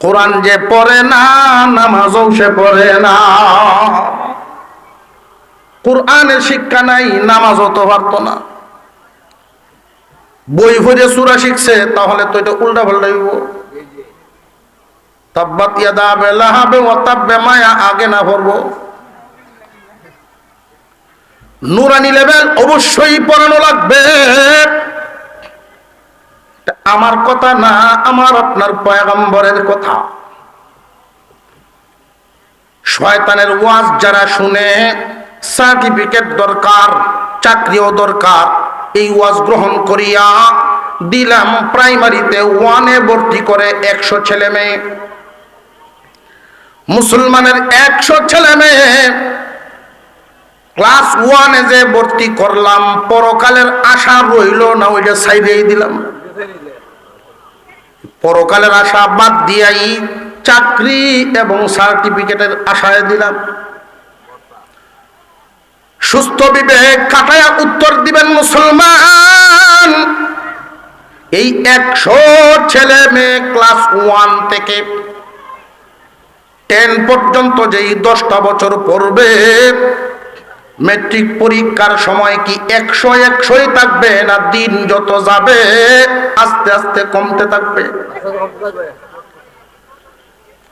কোরআন যে পড়ে না, নামাজও সে পড়ে না। কোরআনের শিক্ষা নাই, নামাজও তো পারতো না। বই ভরে সুরা শিখছে, তাহলে তো এটা উল্টা পাল্টা হইব। তাব্বাত মায়া, আগে না পড়ব। নুরানি লেভেল অবশ্যই পড়ানো লাগবে। আমার কথা না, আমার আপনার পয়গম্বরের কথা। শয়তানের ওয়াজ যারা শুনে, সার্টিফিকেট দরকার, চাকরিও দরকার, এই ওয়াজ গ্রহণ করিয়া দিলাম প্রাইমারিতে ওয়ানে ভর্তি করে একশো ছেলে মেয়ে। মুসলমানের একশো ছেলে মেয়ে, ক্লাস ওয়ানে যে ভর্তি করলাম, পরকালের আশা রইল না, ওইটা সাইডেই দিলাম। পরকালের আশা বাদ দিয়াই চাকরি এবং সার্টিফিকেটের আশায় দিলাম। সুস্থ বিবেক কাটায়া উত্তর দিবেন মুসলমান। এই একশো ছেলে মেয়ে ক্লাস ওয়ান থেকে টেন পর্যন্ত যেই দশটা বছর পড়বে মেট্রিক পরীক্ষার সময় কি একশো একশোই থাকবে না দিন যত যাবে আস্তে আস্তে কমতে থাকবে?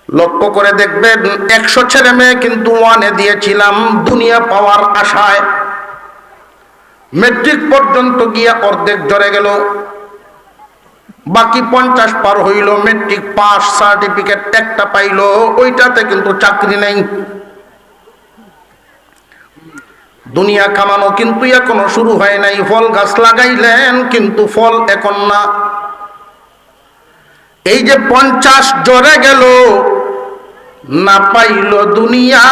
লক্ষ্য করে দেখবেন একশো ছেলে মেয়ে কিন্তু ওয়ানে দিয়েছিলাম দুনিয়া পাওয়ার আশায়। মেট্রিক পর্যন্ত গিয়া অর্ধেক জড়ে গেল। বাকি পঞ্চাশ পার হইল, মেট্রিক পাস সার্টিফিকেট একটা পাইল, ওইটাতে কিন্তু চাকরি নেই। দুনিয়া কামানো কিন্তু এখনও শুরু হয় নাই। ফল গাছ লাগাইলেন, কিন্তু ফল এখন না। এই যে পঞ্চাশ জরে গেল, না পাইল দুনিয়া,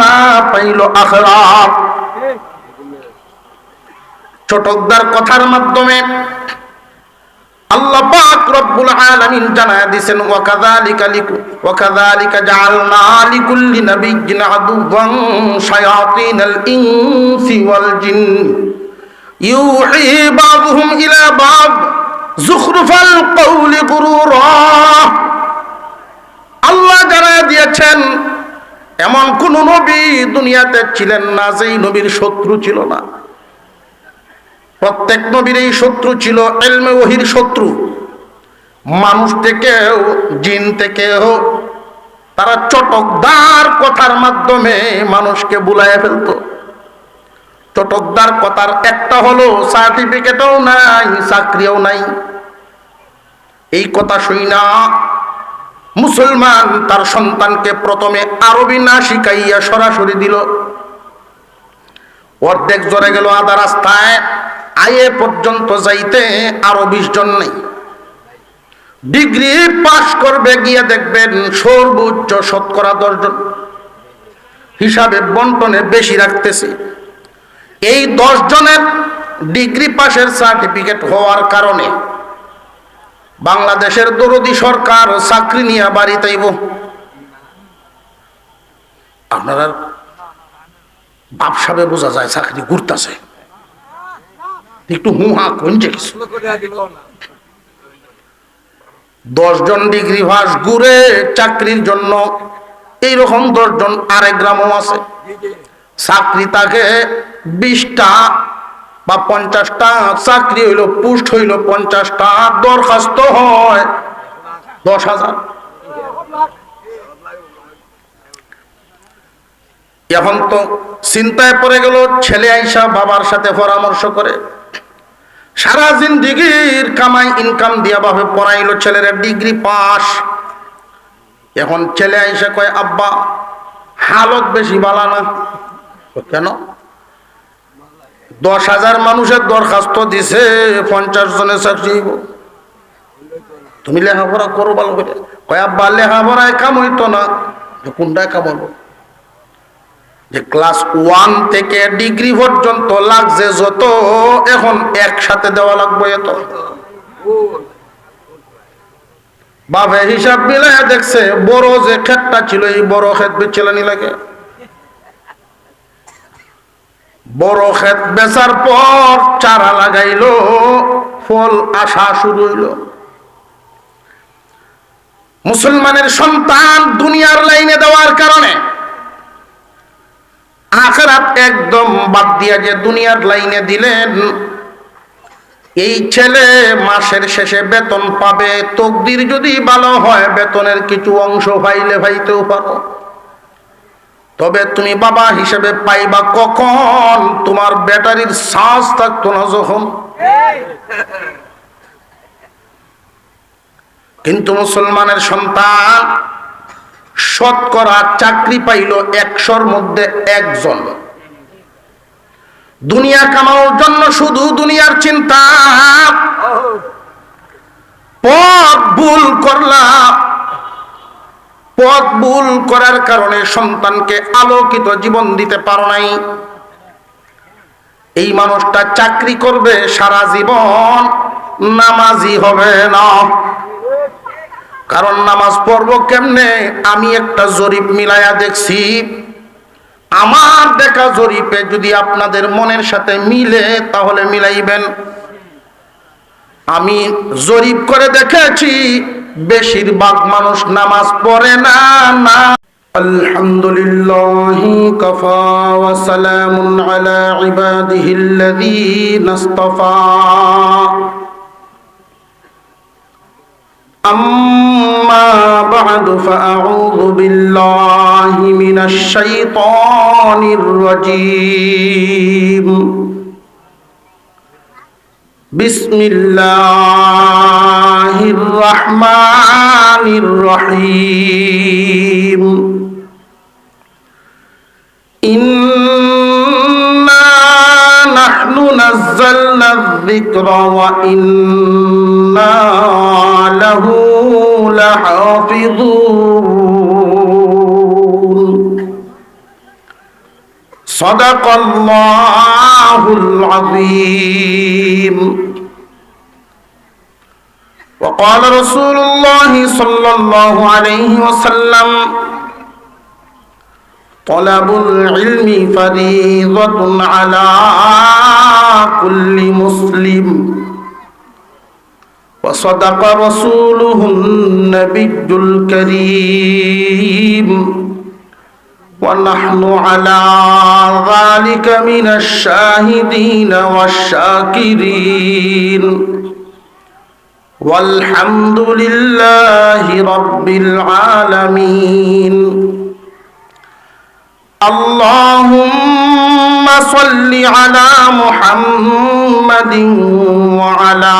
না পাইল আখরাত। চটকদার কথার মাধ্যমে আল্লাহ পাক রব্বুল আলামিন জানায় দিবেন ওয়া কাযালিকা লিকু ওয়া কাযালিকা জাআলনা লিকুল্লি নাবিয়্যিন শায়াতিনাল ইনসি ওয়াল জিন ইউহি বাযুহুম ইলা যুখরুফাল কওলি গুরুরা আল্লাহ জানায় দিয়েছেন, এমন কোন নবী দুনিয়াতে ছিলেন না যেই নবীর শত্রু ছিল না। প্রত্যেক নবীর এই শত্রু ছিল, এলমে ওহির শত্রু। মানুষ থেকেও, জিন থেকেও, তারা চটকদার কথার মাধ্যমে মানুষকে বুলাইয়া ফেলতো। চটকদার কথার একটা হলো সার্টিফিকেটও নাই, চাকরিও নাই। এই কথা শুই না। মুসলমান তার সন্তানকে প্রথমে আরবি না শিখাইয়া সরাসরি দিল। অর্ধেক জরে গেল আধা রাস্তায় আয়ে পর্যন্ত যাইতে আরও বিশ জন নেই। ডিগ্রি পাশ করবে, গিয়ে দেখবেন সর্বোচ্চ শতকরা দশজন হিসাবে বন্টনে বেশি রাখতেছে। এই জনের ডিগ্রি পাশের সার্টিফিকেট হওয়ার কারণে বাংলাদেশের দরদি সরকার চাকরি নিয়ে বাড়িতেইব আপনারা বাপসাবে বোঝা যায় চাকরি ঘুরতেছে। একটু হুহা কমছে কিছু। দশজন ডিগ্রি ভাস ঘুরে চাকরির জন্য এইরকম দশজন আরেক গ্রামও আছে। চাকরি তাকে বিশটা বা পঞ্চাশটা, চাকরি হইল পুষ্ট হইল পঞ্চাশটা, দরখাস্ত হয় দশ হাজার। এখন তো চিন্তায় পড়ে গেল, ছেলে আইসা বাবার সাথে পরামর্শ করে। সারা জিন্দিগির কামাই ইনকাম দিয়া ভাবে পড়াইলো, ছেলের ডিগ্রি পাস। এখন ছেলে আইসা কয়, আব্বা, হালত বেশি বালা না। কেন? দশ হাজার মানুষের দরখাস্ত দিছে, পঞ্চাশ জনের চাকরি তুমি লেখাপড়া করো ভালো করে। কয়, আব্বা, লেখাপড়ায় কাম হইতো না। কোনটায় কাম হলো যে ক্লাস ওয়ান থেকে ডিগ্রি পর্যন্ত লাগছে যত, এখন একসাথে দেওয়া লাগবে এত। বাবা হিসাব মিলে দেখছে, বড় যে ক্ষেতটা ছিল, এই বড় ক্ষেত বেচেলানি লাগে। বড় ক্ষেত বেচার পর চারা লাগাইলো, ফল আসা শুরু হইল। মুসলমানের সন্তান দুনিয়ার লাইনে দেওয়ার কারণে আখরাত একদম বাদ দিয়া যে দুনিয়ার লাইনে দিলেন, এই ছেলে মাসের শেষে বেতন পাবে, তকদির যদি ভালো হয়, বেতনের কিছু অংশ ভাইলে ভাইতেও পারো। তবে তুমি বাবা হিসেবে পাইবা কখন? তোমার ব্যাটারির শ্বাস থাকতো না যখন। কিন্তু মুসলমানের সন্তান শতকরা চাকরি পাইল একশোর মধ্যে একজন। দুনিয়া কামানোর জন্য শুধু দুনিয়ার চিন্তা। পথ ভুল করলাম পথ ভুল করার কারণে সন্তানকে আলোকিত জীবন দিতে পারো নাই। এই মানুষটা চাকরি করবে, সারা জীবন নামাজি হবে না। কারণ নামাজ পড়ব কেমনে? আমি একটা জরিপ মিলায়া দেখছি। আমার দেখা জরিপে যদি আপনাদের মনের সাথে মিলে, তাহলে মিলাইবেন। আমি জরিপ করে দেখেছি, বেশিরভাগ মানুষ নামাজ পড়ে না না। আলহামদুলিল্লাহ কফা ওয়া আলা أما بعد فأعوذ بالله من الشيطان الرجيم بسم الله الرحمن الرحيم إنا نحن نزلنا الذكر وإنا لحافظون صدق الله العظيم وقال رسول الله صلى الله عليه وسلم طلب العلم فريضة على كل مسلم وصدق رسوله النبي الكريم ونحن على ذلك من الشاهدين والشاكرين والحمد لله رب العالمين اللهم صل على محمد وعلى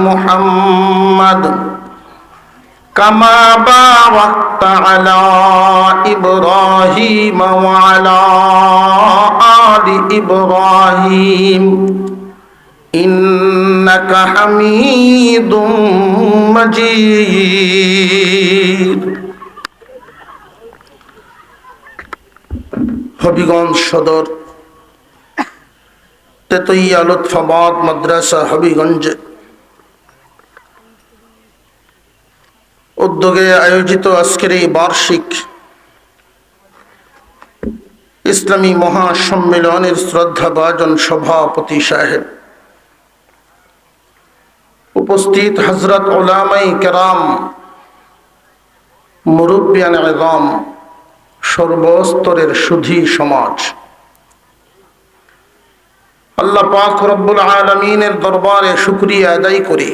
محمد كما باركت على إبراهيم وعلى آل إبراهيم إنك حميد مجيد হবিগঞ্জ সদর তেতইয়া মাদ্রাসা হবিগঞ্জে। উদ্যোগে আয়োজিত আজকের এই বার্ষিক ইসলামী মহাসম্মেলনের শ্রদ্ধাভাজন সভাপতি সাহেব। উপস্থিত হজরত ওলামাই কেরাম, মুরব্বিয়ান এগম সর্বস্তরের সুধী সমাজ। আল্লাহ পাক রব্বুল আলমিনের দরবারে শুক্রিয়া আদায় করি,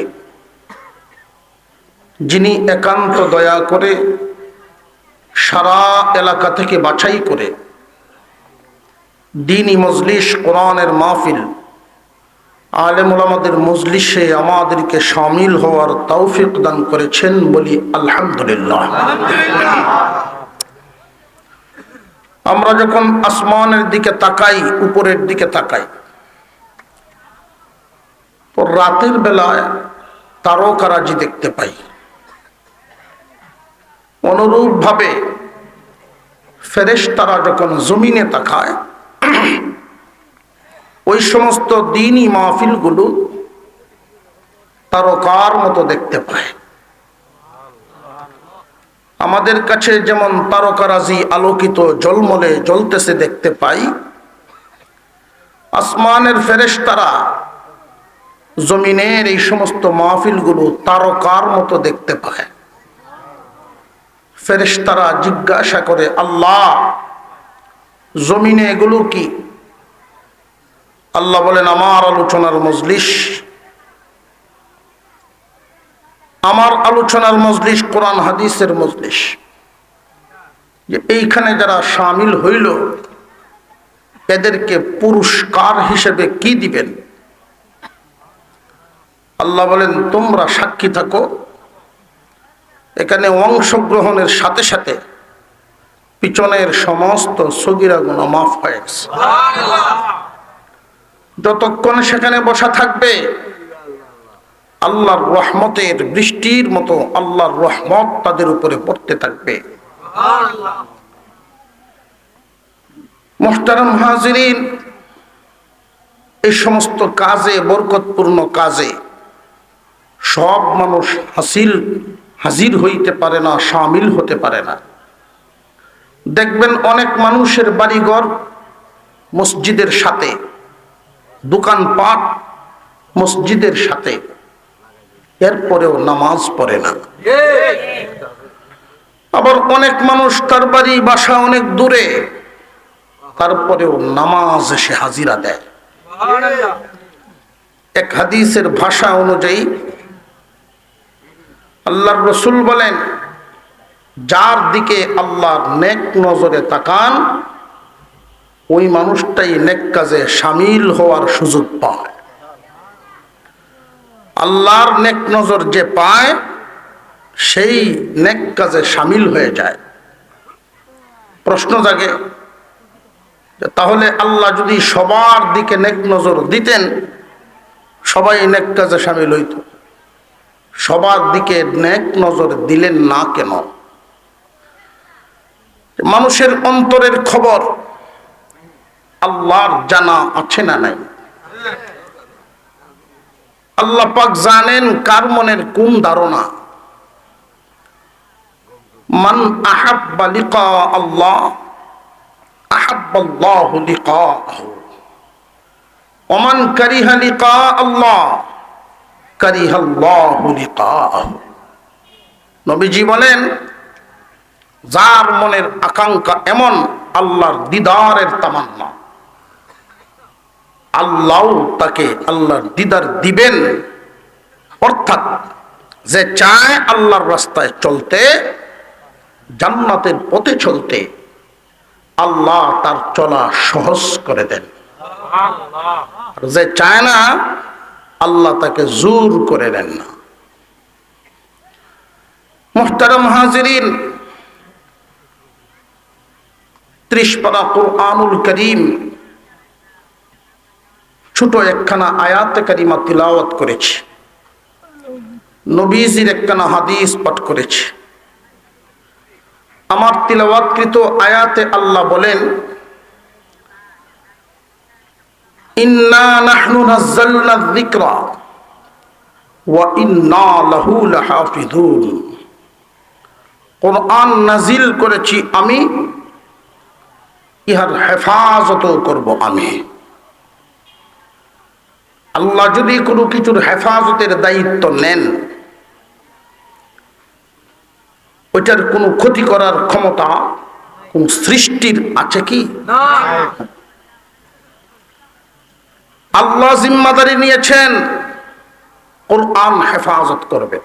যিনি একান্ত দয়া করে সারা এলাকা থেকে বাছাই করে দিনী মজলিস, কোরআনের মাহফিল, আলেমুল আমাদের মজলিসে আমাদেরকে সামিল হওয়ার তৌফিক দান করেছেন বলি আলহামদুলিল্লাহ। আমরা যখন আসমানের দিকে তাকাই, উপরের দিকে তাকাই রাতের বেলায় তারকারাজি দেখতে পাই। অনুরূপ অনুরূপভাবে ফেরেশতারা যখন জমিনে তাকায়, ওই সমস্ত দিনই মাহফিলগুলো তারকার মতো দেখতে পায়। আমাদের কাছে যেমন তারকারাজি আলোকিত জলমলে জ্বলতেছে দেখতে পাই, আসমানের ফেরেশতারা জমিনের এই সমস্ত মাহফিলগুলো তারকার মতো দেখতে পায়। ফেরেশতারা জিজ্ঞাসা করে, আল্লাহ, জমিনে এগুলো কি? আল্লাহ বলেন, আমার আলোচনার মজলিস। আমার আলোচনার মজলিস কোরআন হাদিসের মজলিস। যে এইখানে যারা সামিল হইল, এদেরকে পুরস্কার হিসেবে কি দিবেন? আল্লাহ বলেন, তোমরা সাক্ষী থাকো। এখানে অংশগ্রহণের সাথে সাথে পিছনের সমস্ত সগিরা গুণ মাফ হয়ে গেছে। যতক্ষণ সেখানে বসা থাকবে, আল্লাহর রহমতের বৃষ্টির মতো আল্লাহর রহমত তাদের উপরে পড়তে থাকবে। এই সমস্ত কাজে, বরকতপূর্ণ কাজে সব মানুষ হাসিল হাজির হইতে পারে না সামিল হতে পারে না। দেখবেন অনেক মানুষের বাড়িঘর মসজিদের সাথে দোকানপাট মসজিদের সাথে এরপরেও নামাজ পড়ে না। আবার অনেক মানুষ তার বাড়ি বাসা অনেক দূরে তারপরেও নামাজ এসে হাজিরা দেয়। এক হাদিসের ভাষা অনুযায়ী আল্লাহর রসুল বলেন, যার দিকে আল্লাহর নেক নজরে তাকান, ওই মানুষটাই নেক কাজে সামিল হওয়ার সুযোগ পায়। আল্লাহর নেক নজর যে পায়, সেই নেক কাজে সামিল হয়ে যায়। প্রশ্ন জাগে তাহলে আল্লাহ যদি সবার দিকে নেক নজর দিতেন, সবাই নেক কাজে সামিল হইত। সবার দিকে নেক নজর দিলেন না কেন? মানুষের অন্তরের খবর আল্লাহর জানা আছে না নাই? আল্লাহ পাক জানেন কার মনের কোন ধারণা? মান আহাব্বা আল্লাহ আহাব্বাল্লাহু লিকাহু। ওমান কারিহা আল্লাহ নবীজি বলেন, যার মনের আকাঙ্ক্ষা এমন আল্লাহর দিদারের তামান্না। আল্লাহ তাকে আল্লাহর দিদার দিবেন। অর্থাৎ যে চায় আল্লাহর রাস্তায় চলতে, জান্নাতের পথে চলতে, আল্লাহ তার চলা সহজ করে দেন। যে চায় না আল্লাহ তাকে জোর করে দেন না। মোহতারাম হাজিরিন, ত্রিশ পারা কোরআনুল করিম, ছোট একখানা আয়াত কারিমা তিলাওয়াত করেছি। নবীজির একখানা হাদিস পাঠ করেছি। আমার তিলাওয়াতকৃত আয়াতে আল্লাহ বলেন ইন্না নাহনু নাযালনা যিকরা ওয়া ইন্না লাহু লাহাফিজুন কোরআন নাজিল করেছি আমি, ইহার হেফাজত করব আমি। আল্লাহ যদি কোনো কিছুর হেফাজতের দায়িত্ব নেন, ওইটার কোনো ক্ষতি করার ক্ষমতা, কোন সৃষ্টির আছে কি? আল্লাহ জিম্মাদারি নিয়েছেন, কোরআন হেফাজত করবে।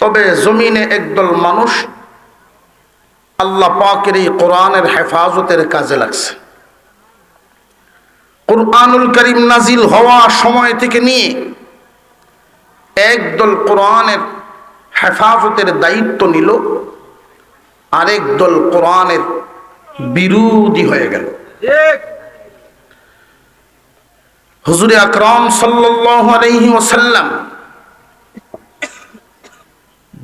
তবে জমিনে একদল মানুষ আল্লাহ পাকের এই কোরআনের হেফাজতের কাজে লাগছে। কোরআনুল করিম নাজিল হওয়া সময় থেকে নিয়ে একদল কোরআনের হেফাজতের দায়িত্ব নিল, আরেক দল কোরআনের বিরোধী হয়ে গেল। হুজুরে আকরম সাল্লাল্লাহু আলাইহি ওয়াসাল্লাম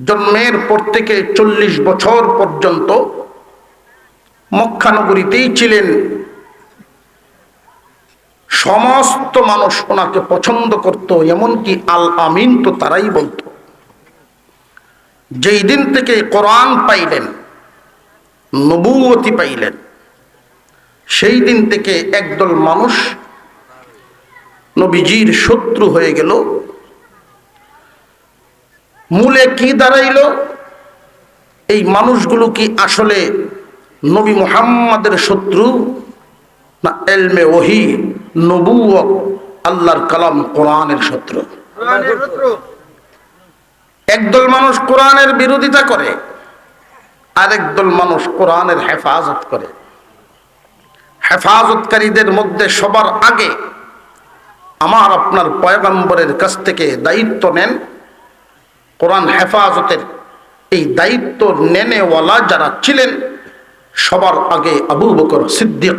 জন্মের পর থেকে চল্লিশ বছর পর্যন্ত মক্কানগরীতেই ছিলেন। সমস্ত মানুষ ওনাকে পছন্দ করত, এমনকি আল আমিন তো তারাই বলত। যেই দিন থেকে কোরআন পাইলেন নবুয়তি পাইলেন, সেই দিন থেকে একদল মানুষ নবীজির শত্রু হয়ে গেল। মূলে কি দাঁড়াইল? এই মানুষগুলো কি আসলে নবী মুহাম্মাদের শত্রু না এলমে ওহি নবু আল্লাহর কালাম কোরআনের শত্রু? একদল মানুষ কোরআনের বিরোধিতা করে, আরেক দল মানুষ কোরআনের হেফাজত করে। হেফাজতকারীদের মধ্যে সবার আগে আমার আপনার পয়গম্বরের কাছ থেকে দায়িত্ব নেন। কোরআন হেফাজতের এই দায়িত্ব নেনেওয়ালা যারা ছিলেন, সবার আগে আবু বকর সিদ্দিক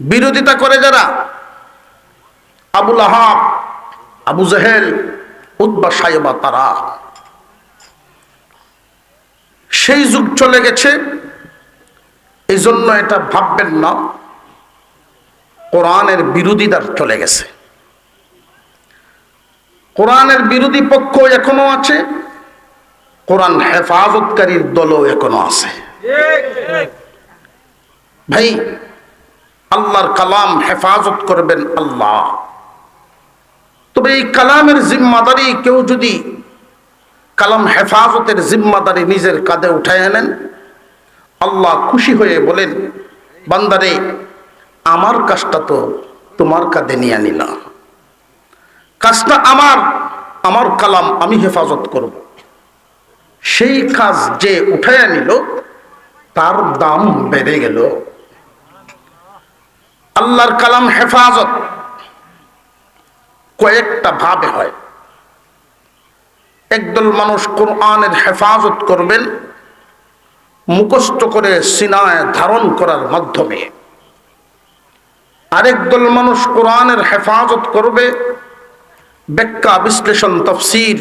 বিরোধিতা করে যারা আবুল আহাব আবু জাহেল উদ্বা সাহেবা তারা। সেই যুগ চলে গেছে এই জন্য এটা ভাববেন না। কোরআনের বিরোধিতার চলে গেছে। কোরআনের বিরোধী পক্ষ এখনও আছে, কোরআন হেফাজতকারীর দলও এখনও আছে। ভাই, আল্লাহর কালাম হেফাজত করবেন আল্লাহ। তবে এই কালামের জিম্মাদারি কেউ যদি কালাম হেফাজতের জিম্মাদারি নিজের কাঁধে উঠায় আনেন, আল্লাহ খুশি হয়ে বলেন, বান্দারে আমার কাজটা তো তোমার কাঁধে নিয়ে নিলাম কাজটা আমার আমার কালাম আমি হেফাজত করব। সেই কাজ যে উঠাইয়া নিল, তার দাম বেড়ে গেল। আল্লাহর কালাম হেফাজত। কয়েকটা ভাবে হয়। একদল মানুষ কোরআনের হেফাজত করবেন, মুখস্থ করে সিনায় ধারণ করার মাধ্যমে। আরেক দল মানুষ কোরআনের হেফাজত করবে। ব্যাখ্যা, বিশ্লেষণ, তফসির,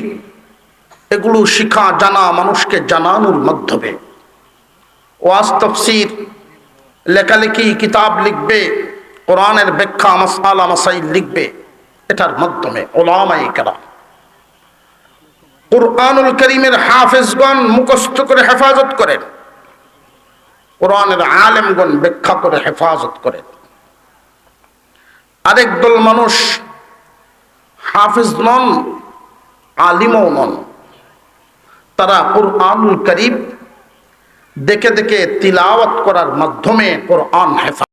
এগুলো শিখা, জানা, মানুষকে জানানোর মাধ্যমে। ওয়াজ, তফসির, লেখালেখি, কিতাব লিখবে, কোরআনের ব্যাখ্যা, মাসালা, মাসাইল লিখবে, এটার মাধ্যমে ওলামাই কেরা কোরআনুল করিমের হাফেজগণ মুখস্থ করে হেফাজত করেন। কোরআনের আলেমগণ ব্যাখ্যা করে হেফাজত করেন। আরেক দল মানুষ হাফিজ নন, আলিমও নন। তারা কোরআনুল করিব দেখে দেখে তিলাওয়াত করার মাধ্যমে কোরআন হেফাজত